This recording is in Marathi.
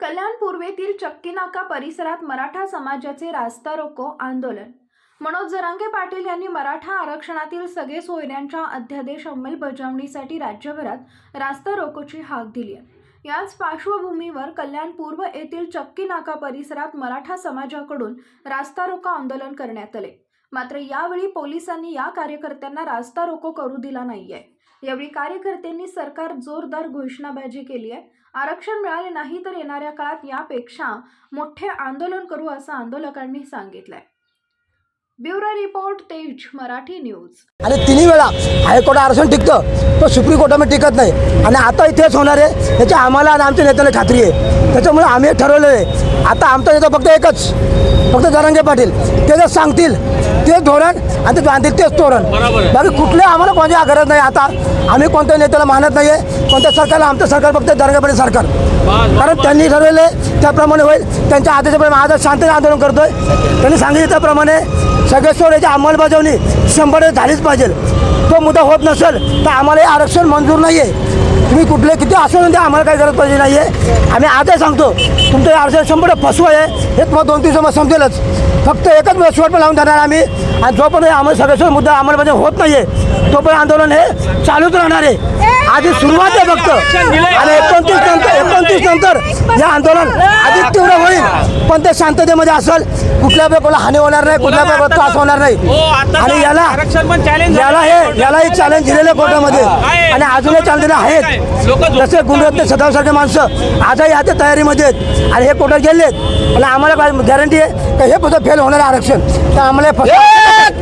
कल्याणपूर्वेतील चक्कीनाका परिसरात मराठा समाजाचे रास्ता रोको आंदोलन. मनोज जरांगे पाटील यांनी मराठा आरक्षणातील सगळे सोयऱ्यांच्या अध्यादेश अंमलबजावणीसाठी राज्यभरात रास्ता रोकोची हाक दिली आहे. याच पार्श्वभूमीवर कल्याण पूर्व येथील चक्की नाका परिसरात मराठा समाजाकडून रास्ता रोको आंदोलन करण्यात आले. मात्र यावेळी पोलिसांनी या कार्यकर्त्यांना रास्ता रोको करू दिला नाहीये. यावेळी कार्यकर्त्यांनी सरकार जोरदार घोषणाबाजी केली आहे. आरक्षण मिळाले नाही तर येणाऱ्या काळात यापेक्षा मोठे आंदोलन करू असं आंदोलकांनी सांगितलंय. ब्युरो रिपोर्ट तेज मराठी न्यूज. आणि तिन्ही वेळा हायकोर्ट आरक्षण टिकतं तो सुप्रीम कोर्टामध्ये टिकत नाही. आणि आता इथेच होणार आहे याची आम्हाला आणि आमच्या नेत्याला खात्री आहे. त्याच्यामुळे आम्ही ठरवलेलं आहे. आता आमचा नेता फक्त एकच फक्त जरांगे पाटील. ते जर सांगतील तेच धोरण आणि ते बांधतील तेच तोरण बाकी कुठले आम्हाला कोणत्या गरज नाही. आता आम्ही कोणत्या नेत्याला मानत नाही आहे कोणत्या सरकारला आमचं सरकार फक्त जरांगे पाटील सरकार. कारण त्यांनी ठरवले त्याप्रमाणे होईल. त्यांच्या आदेशाप्रमाणे आज शांततेने आंदोलन करतोय. त्यांनी सांगितलं त्याप्रमाणे सगळे सोड याची अंमलबजावणी शंभर झालीच पाहिजे. तो मुद्दा होत नसेल तर आम्हाला हे आरक्षण मंजूर नाही आहे तुम्ही कुठले किती असं द्या आम्हाला काही गरज पाहिजे नाही आहे आम्ही आजही सांगतो तुमचं हे आरक्षण शंभर फसवं आहे. हे तुम्हाला दोन तीन समज समजेलच. फक्त एकच वेळ शेवट पण लावून देणार आम्ही. आणि जोपर्यंत आम्हाला सगळ्याचा मुद्दा आम्हाला म्हणजे होत नाही आहे तोपर्यंत आंदोलन हे चालूच राहणार आहे. आधी सुरुवात आहे फक्त. आणि एकोणतीस नंतर एकोणतीस नंतर हे आंदोलन अधिक तीव्र होईल. पण ते शांततेमध्ये असेल. कुठल्या प्रकारला हानी होणार नाही कुठल्या प्रकारचा त्रास होणार हो, नाही आता आणि याला आरक्षण पण challenge झालं. याला हे यालाही चॅलेंज दिलेलं कोर्टामध्ये. आहे. आणि अजूनही चाललेले आहेत. जसे गुणरत्न सदावसारखे माणसं आजही याच्या तयारीमध्ये आहेत. आणि हे कोर्टात गेले आणि आम्हाला काय गॅरंटी आहे? का हे फक्त फेल होणार आहे आरक्षण. तर आम्हाला हे फक्त-